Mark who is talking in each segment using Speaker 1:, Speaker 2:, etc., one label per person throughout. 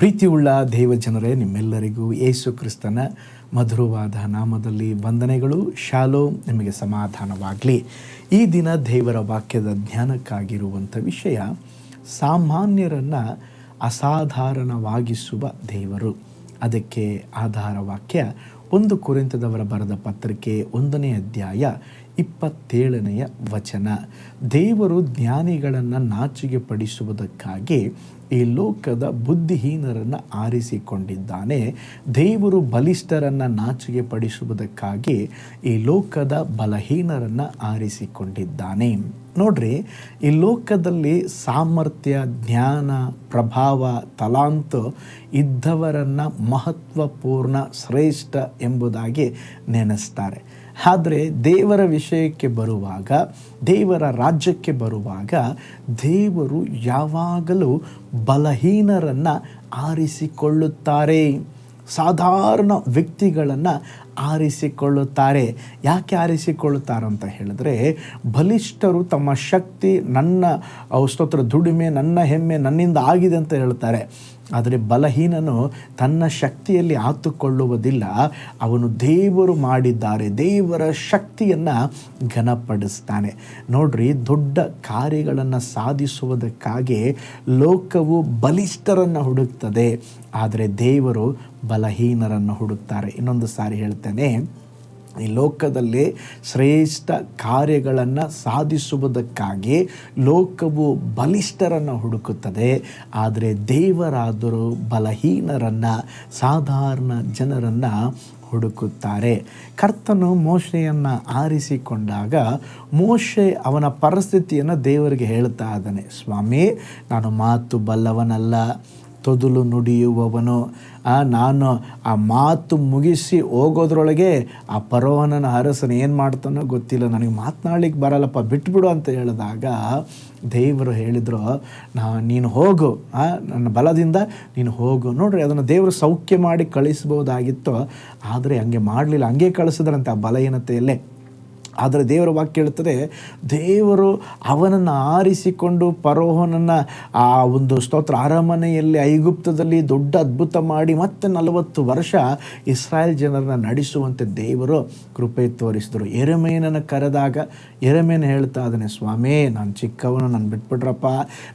Speaker 1: ಪ್ರೀತಿಯುಳ್ಳ ದೇವಜನರೇ ನಿಮ್ಮೆಲ್ಲರಿಗೂ ಯೇಸು ಕ್ರಿಸ್ತನ ಮಧುರವಾದ ನಾಮದಲ್ಲಿ ವಂದನೆಗಳು. ಶಾಲೋ ನಿಮಗೆ ಸಮಾಧಾನವಾಗಲಿ. ಈ ದಿನ ದೇವರ ವಾಕ್ಯದ ಜ್ಞಾನಕ್ಕಾಗಿರುವಂಥ ವಿಷಯ, ಸಾಮಾನ್ಯರನ್ನು ಅಸಾಧಾರಣವಾಗಿಸುವ ದೇವರು. ಅದಕ್ಕೆ ಆಧಾರ ವಾಕ್ಯ ಒಂದು ಕುರಿತದವರ ಬರೆದ ಪತ್ರಿಕೆ ಒಂದನೇ ಅಧ್ಯಾಯ ಇಪ್ಪತ್ತೇಳನೆಯ ವಚನ. ದೇವರು ಜ್ಞಾನಿಗಳನ್ನು ನಾಚಿಗೆ ಪಡಿಸುವುದಕ್ಕಾಗಿ ಈ ಲೋಕದ ಬುದ್ಧಿಹೀನರನ್ನು ಆರಿಸಿಕೊಂಡಿದ್ದಾನೆ. ದೇವರು ಬಲಿಷ್ಠರನ್ನು ನಾಚಿಗೆ ಪಡಿಸುವುದಕ್ಕಾಗಿ ಈ ಲೋಕದ ಬಲಹೀನರನ್ನು ಆರಿಸಿಕೊಂಡಿದ್ದಾನೆ. ನೋಡ್ರಿ, ಈ ಲೋಕದಲ್ಲಿ ಸಾಮರ್ಥ್ಯ, ಜ್ಞಾನ, ಪ್ರಭಾವ, ತಲಾಂತ ಇದ್ದವರನ್ನು ಮಹತ್ವಪೂರ್ಣ, ಶ್ರೇಷ್ಠ ಎಂಬುದಾಗಿ ನೆನೆಸ್ತಾರೆ. ಆದರೆ ದೇವರ ವಿಷಯಕ್ಕೆ ಬರುವಾಗ, ದೇವರ ರಾಜ್ಯಕ್ಕೆ ಬರುವಾಗ ದೇವರು ಯಾವಾಗಲೂ ಬಲಹೀನರನ್ನು ಆರಿಸಿಕೊಳ್ಳುತ್ತಾರೆ. ಸಾಧಾರಣ ವ್ಯಕ್ತಿಗಳನ್ನು ಆರಿಸಿಕೊಳ್ಳುತ್ತಾರೆ. ಯಾಕೆ ಆರಿಸಿಕೊಳ್ಳುತ್ತಾರೆ ಅಂತ ಹೇಳಿದ್ರೆ, ಬಲಿಷ್ಠರು ತಮ್ಮ ಶಕ್ತಿ ನನ್ನ ಸ್ತೋತ್ರ ದುಡಿಮೆ ನನ್ನ ಹೆಮ್ಮೆ ನನ್ನಿಂದ ಆಗಿದೆ ಅಂತ ಹೇಳ್ತಾರೆ. ಆದರೆ ಬಲಹೀನನು ತನ್ನ ಶಕ್ತಿಯಲ್ಲಿ ಆತುಕೊಳ್ಳುವುದಿಲ್ಲ. ಅವನು ದೇವರು ಮಾಡಿದ್ದಾರೆ, ದೇವರ ಶಕ್ತಿಯನ್ನು ಘನಪಡಿಸ್ತಾನೆ. ನೋಡ್ರಿ, ದೊಡ್ಡ ಕಾರ್ಯಗಳನ್ನು ಸಾಧಿಸುವುದಕ್ಕಾಗಿ ಲೋಕವು ಬಲಿಷ್ಠರನ್ನು ಹುಡುಕ್ತದೆ. ಆದರೆ ದೇವರು ಬಲಹೀನರನ್ನು ಹುಡುಕ್ತಾರೆ. ಇನ್ನೊಂದು ಸಾರಿ ಹೇಳ್ತೇನೆ. ಈ ಲೋಕದಲ್ಲಿ ಶ್ರೇಷ್ಠ ಕಾರ್ಯಗಳನ್ನು ಸಾಧಿಸುವುದಕ್ಕಾಗಿ ಲೋಕವು ಬಲಿಷ್ಠರನ್ನು ಹುಡುಕುತ್ತದೆ. ಆದರೆ ದೇವರಾದರೂ ಬಲಹೀನರನ್ನು, ಸಾಧಾರಣ ಜನರನ್ನು ಹುಡುಕುತ್ತಾರೆ. ಕರ್ತನು ಮೋಶೆಯನ್ನು ಆರಿಸಿಕೊಂಡಾಗ ಮೋಶೆ ಅವನ ಪರಿಸ್ಥಿತಿಯನ್ನು ದೇವರಿಗೆ ಹೇಳ್ತಾ ಇದ್ದಾನೆ. ಸ್ವಾಮಿ, ನಾನು ಮಾತು ಬಲ್ಲವನಲ್ಲ. ತೊದಲು ನುಡಿಯುವವನು. ನಾನು ಆ ಮಾತು ಮುಗಿಸಿ ಹೋಗೋದ್ರೊಳಗೆ ಆ ಪರೋಹನನ ಅರಸನ ಏನು ಮಾಡ್ತಾನೋ ಗೊತ್ತಿಲ್ಲ. ನನಗೆ ಮಾತನಾಡ್ಲಿಕ್ಕೆ ಬರಲ್ಲಪ್ಪ, ಬಿಟ್ಬಿಡು ಅಂತ ಹೇಳಿದಾಗ ದೇವರು ಹೇಳಿದರು, ನಾ, ನೀನು ಹೋಗು. ನನ್ನ ಬಲದಿಂದ ನೀನು ಹೋಗು. ನೋಡ್ರಿ, ಅದನ್ನು ದೇವರು ಸೌಖ್ಯ ಮಾಡಿ ಕಳಿಸ್ಬೋದಾಗಿತ್ತು. ಆದರೆ ಹಂಗೆ ಮಾಡಲಿಲ್ಲ. ಹಂಗೆ ಕಳಿಸಿದ್ರಂತೆ ಆ ಬಲಹೀನತೆಯಲ್ಲೇ. ಆದರೆ ದೇವರ ವಾಕ್ಯ ಹೇಳ್ತದೆ ದೇವರು ಅವನನ್ನು ಆರಿಸಿಕೊಂಡು ಪರೋಹನನ್ನು ಆ ಒಂದು ಸ್ತೋತ್ರ ಅರಮನೆಯಲ್ಲಿ ಐಗುಪ್ತದಲ್ಲಿ ದೊಡ್ಡ ಅದ್ಭುತ ಮಾಡಿ ಮತ್ತೆ ನಲವತ್ತು ವರ್ಷ ಇಸ್ರಾಯೇಲ್ ಜನರನ್ನ ನಡೆಸುವಂತೆ ದೇವರು ಕೃಪೆ ತೋರಿಸಿದರು. ಎರೆಮೇನನ್ನು ಕರೆದಾಗ ಎರೆಮೇನ ಹೇಳ್ತಾ ಇದ್ದಾನೆ, ಸ್ವಾಮಿ, ನಾನು ಚಿಕ್ಕವನು, ನಾನು ಬಿಟ್ಬಿಟ್ರಪ್ಪ,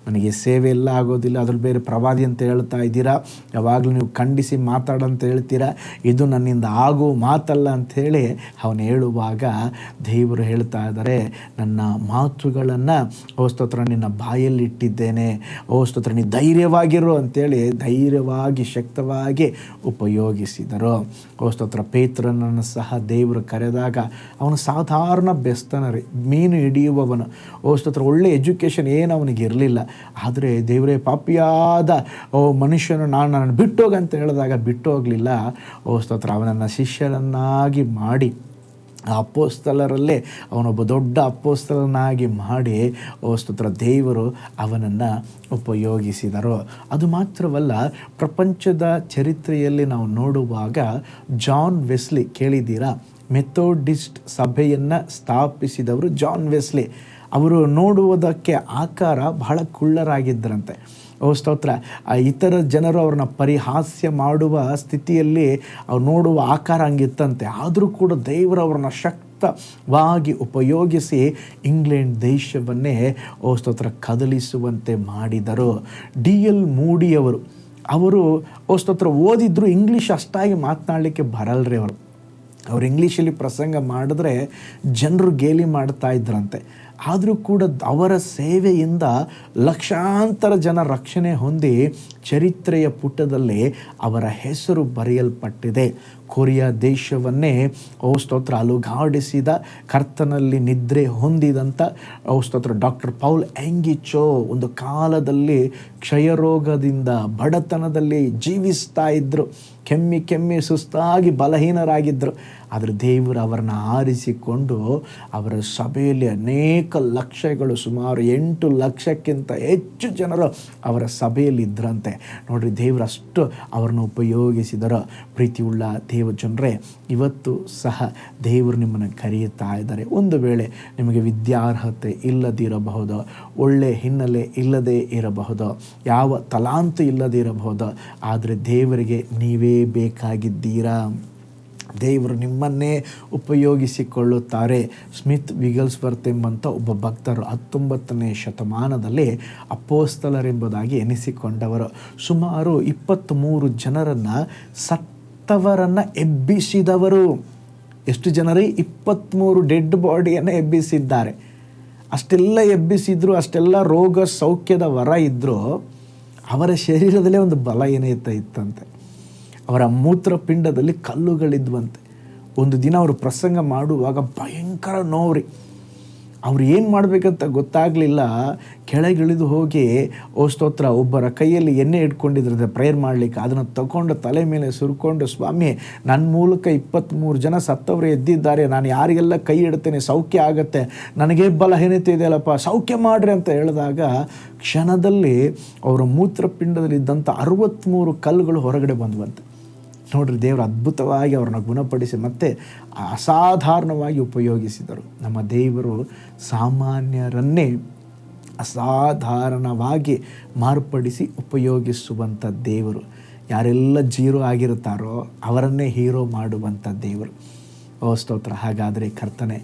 Speaker 1: ನನಗೆ ಸೇವೆ ಎಲ್ಲ ಆಗೋದಿಲ್ಲ ಅದ್ರ ಬೇರೆ ಪ್ರವಾದಿ ಅಂತ ಹೇಳ್ತಾ ಇದ್ದೀರಾ? ಯಾವಾಗಲೂ ನೀವು ಖಂಡಿಸಿ ಮಾತಾಡಂತ ಹೇಳ್ತೀರಾ? ಇದು ನನ್ನಿಂದ ಆಗೋ ಮಾತಲ್ಲ ಅಂಥೇಳಿ ಅವನು ಹೇಳುವಾಗ ದೇವರು ಹೇಳ್ತಾ ಇದ್ದಾರೆ, ನನ್ನ ಮಾತುಗಳನ್ನು, ಓ ನಿನ್ನ ಬಾಯಲ್ಲಿಟ್ಟಿದ್ದೇನೆ, ಓ ಸ್ತೋತ್ರ, ನೀ ಧೈರ್ಯವಾಗಿರು ಅಂತೇಳಿ ಧೈರ್ಯವಾಗಿ, ಶಕ್ತವಾಗಿ ಉಪಯೋಗಿಸಿದರು. ಓ ಸ್ತೋತ್ರ, ಪೇತ್ರನನ್ನು ಸಹ ದೇವರು ಕರೆದಾಗ ಅವನು ಸಾಧಾರಣ ಬೆಸ್ತನ ಮೀನು ಹಿಡಿಯುವವನು. ಓ ಸ್ತೋತ್ರ, ಒಳ್ಳೆ ಎಜುಕೇಷನ್ ಏನು ಅವನಿಗೆ ಇರಲಿಲ್ಲ. ಆದರೆ ದೇವರೇ ಪಾಪಿಯಾದ, ಓ ಮನುಷ್ಯನು ನಾನು ನನ್ನನ್ನು ಬಿಟ್ಟೋಗಂತ ಹೇಳಿದಾಗ ಬಿಟ್ಟು ಹೋಗಲಿಲ್ಲ ಓ ಸ್ತೋತ್ರ, ಅವನನ್ನು ಶಿಷ್ಯರನ್ನಾಗಿ ಮಾಡಿ ಆ ಅಪ್ಪೋಸ್ತಲರಲ್ಲೇ ಅವನೊಬ್ಬ ದೊಡ್ಡ ಅಪ್ಪೋಸ್ತಲನಾಗಿ ಮಾಡಿ ಸ್ತೋತ್ರ, ದೇವರು ಅವನನ್ನು ಉಪಯೋಗಿಸಿದರು. ಅದು ಮಾತ್ರವಲ್ಲ, ಪ್ರಪಂಚದ ಚರಿತ್ರೆಯಲ್ಲಿ ನಾವು ನೋಡುವಾಗ ಜಾನ್ ವೆಸ್ಲಿ, ಕೇಳಿದ್ದೀರಾ? ಮೆಥೋಡಿಸ್ಟ್ ಸಭೆಯನ್ನು ಸ್ಥಾಪಿಸಿದವರು ಜಾನ್ ವೆಸ್ಲಿ. ಅವರು ನೋಡುವುದಕ್ಕೆ ಆಕಾರ ಬಹಳ ಕುಳ್ಳರಾಗಿದ್ದರಂತೆ. ಓ ಸ್ತೋತ್ರ. ಇತರ ಜನರು ಅವ್ರನ್ನ ಪರಿಹಾಸ್ಯ ಮಾಡುವ ಸ್ಥಿತಿಯಲ್ಲಿ ಅವ್ರು ನೋಡುವ ಆಕಾರ ಹಂಗಿತ್ತಂತೆ. ಆದರೂ ಕೂಡ ದೇವರು ಅವ್ರನ್ನ ಶಕ್ತವಾಗಿ ಉಪಯೋಗಿಸಿ ಇಂಗ್ಲೆಂಡ್ ದೇಶವನ್ನೇ, ಓ ಸ್ತೋತ್ರ, ಕದಲಿಸುವಂತೆ ಮಾಡಿದರು. ಡಿ ಎಲ್ ಮೂಡಿಯವರು, ಅವರು, ಓ ಸ್ತೋತ್ರ, ಓದಿದ್ರು ಇಂಗ್ಲೀಷ್ ಅಷ್ಟಾಗಿ ಮಾತನಾಡಲಿಕ್ಕೆ ಬರಲ್ರಿ ಅವರು. ಅವ್ರು ಇಂಗ್ಲೀಷಲ್ಲಿ ಪ್ರಸಂಗ ಮಾಡಿದ್ರೆ ಜನರು ಗೇಲಿ ಮಾಡ್ತಾ ಇದ್ರಂತೆ. ಆದರೂ ಕೂಡ ಅವರ ಸೇವೆಯಿಂದ ಲಕ್ಷಾಂತರ ಜನ ರಕ್ಷಣೆ ಹೊಂದಿ ಚರಿತ್ರೆಯ ಪುಟದಲ್ಲಿ ಅವರ ಹೆಸರು ಬರೆಯಲ್ಪಟ್ಟಿದೆ. ಕೊರಿಯಾ ದೇಶವನ್ನೇ ಓ ಸ್ತೋತ್ರ ಅಲುಗಾಡಿಸಿದ, ಕರ್ತನಲ್ಲಿ ನಿದ್ರೆ ಹೊಂದಿದಂಥ ಓ ಸ್ತೋತ್ರ ಡಾಕ್ಟರ್ ಪೌಲ್ ಎಂಗಿಚೋ ಒಂದು ಕಾಲದಲ್ಲಿ ಕ್ಷಯರೋಗದಿಂದ ಬಡತನದಲ್ಲಿ ಜೀವಿಸ್ತಾ ಇದ್ದರು ಕೆಮ್ಮಿ ಕೆಮ್ಮಿ ಸುಸ್ತಾಗಿ ಬಲಹೀನರಾಗಿದ್ದರು ಆದರೆ ದೇವರು ಅವರನ್ನು ಆರಿಸಿಕೊಂಡು ಅವರ ಸಭೆಯಲ್ಲಿ ಅನೇಕ ಲಕ್ಷಗಳು ಸುಮಾರು ಎಂಟು ಲಕ್ಷಕ್ಕಿಂತ ಹೆಚ್ಚು ಜನರು ಅವರ ಸಭೆಯಲ್ಲಿ ಇದ್ರಂತೆ. ನೋಡ್ರಿ ದೇವರಷ್ಟು ಅವರನ್ನು ಉಪಯೋಗಿಸಿದರ. ಪ್ರೀತಿಯುಳ್ಳ ದೇವ ಜನರೇ ಇವತ್ತು ಸಹ ದೇವರು ನಿಮ್ಮನ್ನು ಕರೆಯುತ್ತಾ ಇದ್ದಾರೆ. ಒಂದು ವೇಳೆ ನಿಮಗೆ ವಿದ್ಯಾರ್ಹತೆ ಇಲ್ಲದಿರಬಹುದು, ಒಳ್ಳೆ ಹಿನ್ನೆಲೆ ಇಲ್ಲದೇ ಇರಬಹುದು, ಯಾವ ತಲಾಂತು ಇಲ್ಲದೇ ಇರಬಹುದು ಆದರೆ ದೇವರಿಗೆ ನೀವೇ ಬೇಕಾಗಿದ್ದೀರಾ? ದೇವರು ನಿಮ್ಮನ್ನೇ ಉಪಯೋಗಿಸಿಕೊಳ್ಳುತ್ತಾರೆ. ಸ್ಮಿತ್ ವಿಗಲ್ಸ್ಬರ್ತ್ ಎಂಬಂಥ ಒಬ್ಬ ಭಕ್ತರು ಹತ್ತೊಂಬತ್ತನೇ ಶತಮಾನದಲ್ಲಿ ಅಪ್ಪೋಸ್ತಲರೆಂಬುದಾಗಿ ಎನಿಸಿಕೊಂಡವರು. ಸುಮಾರು ಇಪ್ಪತ್ತ್ಮೂರು ಜನರನ್ನು ಸತ್ತವರನ್ನು ಎಬ್ಬಿಸಿದವರು. ಎಷ್ಟು ಜನರೇ? ಇಪ್ಪತ್ತ್ಮೂರು ಡೆಡ್ ಬಾಡಿಯನ್ನು ಎಬ್ಬಿಸಿದ್ದಾರೆ. ಅಷ್ಟೆಲ್ಲ ಎಬ್ಬಿಸಿದ್ರು, ಅಷ್ಟೆಲ್ಲ ರೋಗ ಸೌಖ್ಯದ ವರ ಇದ್ದರೂ ಅವರ ಶರೀರದಲ್ಲೇ ಒಂದು ಬಲ ಏನೈತ ಇತ್ತಂತೆ. ಅವರ ಮೂತ್ರಪಿಂಡದಲ್ಲಿ ಕಲ್ಲುಗಳಿದ್ವಂತೆ. ಒಂದು ದಿನ ಅವರು ಪ್ರಸಂಗ ಮಾಡುವಾಗ ಭಯಂಕರ ನೋವ್ರಿ. ಅವ್ರು ಏನು ಮಾಡಬೇಕಂತ ಗೊತ್ತಾಗಲಿಲ್ಲ. ಕೆಳಗಿಳಿದು ಹೋಗಿ, ಓ ಸ್ತೋತ್ರ, ಒಬ್ಬರ ಕೈಯಲ್ಲಿ ಎಣ್ಣೆ ಇಟ್ಕೊಂಡಿದ್ರೆ ಪ್ರೇಯರ್ ಮಾಡಲಿಕ್ಕೆ, ಅದನ್ನು ತಗೊಂಡು ತಲೆ ಮೇಲೆ ಸುರ್ಕೊಂಡು, ಸ್ವಾಮಿ ನನ್ನ ಮೂಲಕ ಇಪ್ಪತ್ತ್ಮೂರು ಜನ ಸತ್ತವರು, ಎದ್ದಿದ್ದಾರೆ, ನಾನು ಯಾರಿಗೆಲ್ಲ ಕೈ ಇಡ್ತೇನೆ, ಸೌಖ್ಯ ಆಗುತ್ತೆ, ನನಗೆ ಬಲಹೀನತೆ ಇದೆಯಲ್ಲಪ್ಪ, ಸೌಖ್ಯ ಮಾಡ್ರಿ ಅಂತ ಹೇಳಿದಾಗ, ಕ್ಷಣದಲ್ಲಿ ಅವರ ಮೂತ್ರಪಿಂಡದಲ್ಲಿದ್ದಂಥ ಅರವತ್ತ್ಮೂರು ಕಲ್ಲುಗಳು ಹೊರಗಡೆ ಬಂದ್ವಂತೆ. ನೋಡ್ರಿ ದೇವರು ಅದ್ಭುತವಾಗಿ ಅವ್ರನ್ನ ಗುಣಪಡಿಸಿ ಮತ್ತೆ ಅಸಾಧಾರಣವಾಗಿ ಉಪಯೋಗಿಸಿದರು. ನಮ್ಮ ದೇವರು ಸಾಮಾನ್ಯರನ್ನೇ ಅಸಾಧಾರಣವಾಗಿ ಮಾರ್ಪಡಿಸಿ ಉಪಯೋಗಿಸುವಂಥ ದೇವರು. ಯಾರೆಲ್ಲ ಜೀರೋ ಆಗಿರುತ್ತಾರೋ ಅವರನ್ನೇ ಹೀರೋ ಮಾಡುವಂಥ ದೇವರು. ಓ ಸ್ತೋತ್ರ. ಹಾಗಾದರೆ ಕರ್ತನೆ,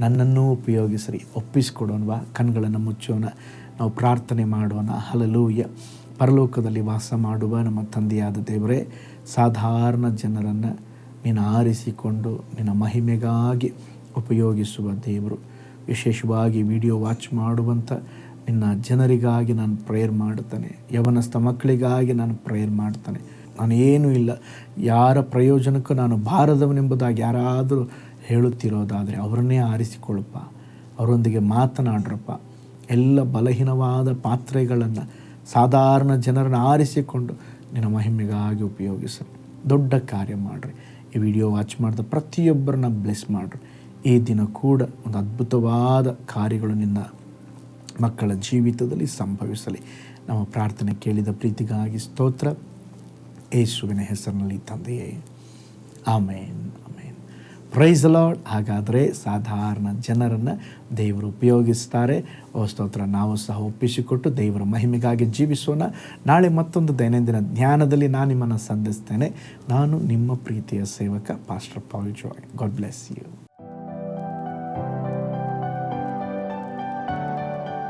Speaker 1: ನನ್ನನ್ನು ಉಪಯೋಗಿಸ್ರಿ. ಒಪ್ಪಿಸ್ಕೊಡೋಣವಾ ಕಣ್ಗಳನ್ನು ಮುಚ್ಚೋಣ. ನಾವು ಪ್ರಾರ್ಥನೆ ಮಾಡೋಣ. ಹಲಲೂಯ ಪರಲೋಕದಲ್ಲಿ ವಾಸ ಮಾಡುವ ನಮ್ಮ ತಂದೆಯಾದ ದೇವರೇ, ಸಾಧಾರಣ ಜನರನ್ನು ನೀನು ಆರಿಸಿಕೊಂಡು ನಿನ್ನ ಮಹಿಮೆಗಾಗಿ ಉಪಯೋಗಿಸುವ ದೇವರು. ವಿಶೇಷವಾಗಿ ವಿಡಿಯೋ ವಾಚ್ ಮಾಡುವಂಥ ನಿನ್ನ ಜನರಿಗಾಗಿ ನಾನು ಪ್ರೇಯರ್ ಮಾಡ್ತಾನೆ ಯವನಸ್ಥ ಮಕ್ಕಳಿಗಾಗಿ ನಾನು ಪ್ರೇಯರ್ ಮಾಡ್ತಾನೆ ನಾನು ಏನೂ ಇಲ್ಲ. ಯಾರ ಪ್ರಯೋಜನಕ್ಕೂ ನಾನು ಬಾರದವನೆಂಬುದಾಗಿ ಯಾರಾದರೂ ಹೇಳುತ್ತಿರೋದಾದರೆ ಅವರನ್ನೇ ಆರಿಸಿಕೊಳ್ಳಪ್ಪ. ಅವರೊಂದಿಗೆ ಮಾತನಾಡ್ರಪ್ಪ. ಎಲ್ಲ ಬಲಹೀನವಾದ ಪಾತ್ರೆಗಳನ್ನು ಸಾಧಾರಣ ಜನರನ್ನು ಆರಿಸಿಕೊಂಡು ನಿನ್ನ ಮಹಿಮೆಗಾಗಿ ಉಪಯೋಗಿಸು. ದೊಡ್ಡ ಕಾರ್ಯ ಮಾಡಿರಿ. ಈ ವಿಡಿಯೋ ವಾಚ್ ಮಾಡಿದ ಪ್ರತಿಯೊಬ್ಬರನ್ನ ಬ್ಲೆಸ್ ಮಾಡಿರಿ. ಈ ದಿನ ಕೂಡ ಒಂದು ಅದ್ಭುತವಾದ ಕಾರ್ಯಗಳು ನಿನ್ನ ಮಕ್ಕಳ ಜೀವಿತದಲ್ಲಿ ಸಂಭವಿಸಲಿ. ನಮ್ಮ ಪ್ರಾರ್ಥನೆ ಕೇಳಿದ ಪ್ರೀತಿಗಾಗಿ ಸ್ತೋತ್ರ. ಯೇಸುವಿನ ಹೆಸರಿನಲ್ಲಿ ತಂದೆಯೇ. ಆಮೇನ್. ಪ್ರೈಸ್ ಲಾರ್ಡ್ ಹಾಗಾದರೆ ಸಾಧಾರಣ ಜನರನ್ನು ದೇವರು ಉಪಯೋಗಿಸ್ತಾರೆ. ಸ್ತೋತ್ರ. ನಾವು ಸಹ ಒಪ್ಪಿಸಿಕೊಟ್ಟು ದೇವರ ಮಹಿಮೆಗಾಗಿ ಜೀವಿಸೋಣ. ನಾಳೆ ಮತ್ತೊಂದು ದೈನಂದಿನ ಜ್ಞಾನದಲ್ಲಿ ನಾನು ನಿಮ್ಮನ್ನು ಸಂಧಿಸ್ತೇನೆ. ನಾನು ನಿಮ್ಮ ಪ್ರೀತಿಯ ಸೇವಕ pastor Paul Joy God bless you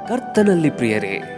Speaker 2: ಕರ್ತನಲ್ಲಿ ಪ್ರಿಯರೇ